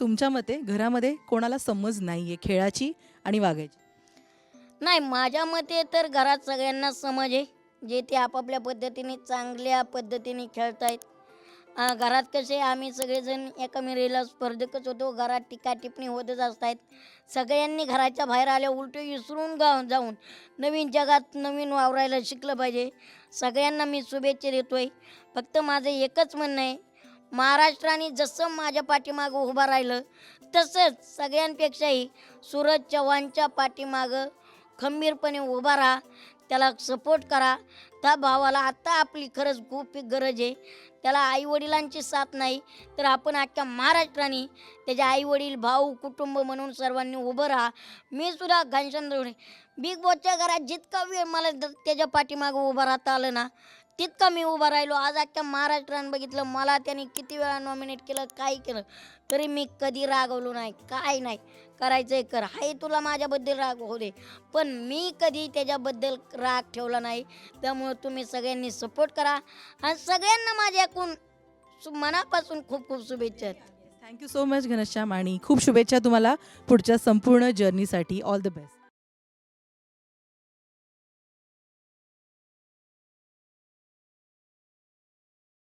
तुमच्या मते घरामध्ये कोणाला समज नाही आहे खेळाची आणि वागायची? नाही माझ्या मते तर घरात सगळ्यांना समज आहे. जे ते आपापल्या पद्धतीने चांगल्या पद्धतीने खेळतायत. अं, घरात कसे आम्ही सगळेजण एकमेरीला स्पर्धकच होतो. घरात टीका टिप्पणी होतच असतात. सगळ्यांनी घराच्या बाहेर आल्या उलटं विसरून गा जाऊन नवीन जगात नवीन वावरायला शिकलं पाहिजे. सगळ्यांना मी शुभेच्छा देतोय. फक्त माझं एकच म्हणणं आहे महाराष्ट्राने जसं माझ्या पाठीमागं उभं राहिलं तसंच सगळ्यांपेक्षाही सूरज चव्हाणच्या पाठीमागं खंबीरपणे उभा राहा त्याला सपोर्ट करा. त्या भावाला आत्ता आपली खरंच खूप गरज आहे. त्याला आईवडिलांची साथ नाही तर आपण अख्ख्या महाराष्ट्राने त्याचे आईवडील भाऊ कुटुंब म्हणून सर्वांनी उभं राहा. मी सुद्धा घनश्याम बिग बॉसच्या घरात जितका वेळ मला द- त्याच्या पाठीमागं उभं राहता आलं ना तितका मी उभा राहिलो. आज अख्ख्या महाराष्ट्रानं बघितलं. मला त्यांनी किती वेळा नॉमिनेट केलं काय केलं? तरी मी कधी रागवलो नाही. काय नाही. करायचंय कर. हाय तुला माझ्याबद्दल राग होऊ दे. पण मी कधी त्याच्याबद्दल राग ठेवला नाही. त्यामुळं तुम्ही सगळ्यांनी सपोर्ट करा. आणि सगळ्यांना माझ्याकडून सु- मनापासून खूप खूप शुभेच्छा आहेत. थँक्यू सो मच घनश्याम आणि खूप शुभेच्छा तुम्हाला पुढच्या संपूर्ण जर्नीसाठी ऑल द बेस्ट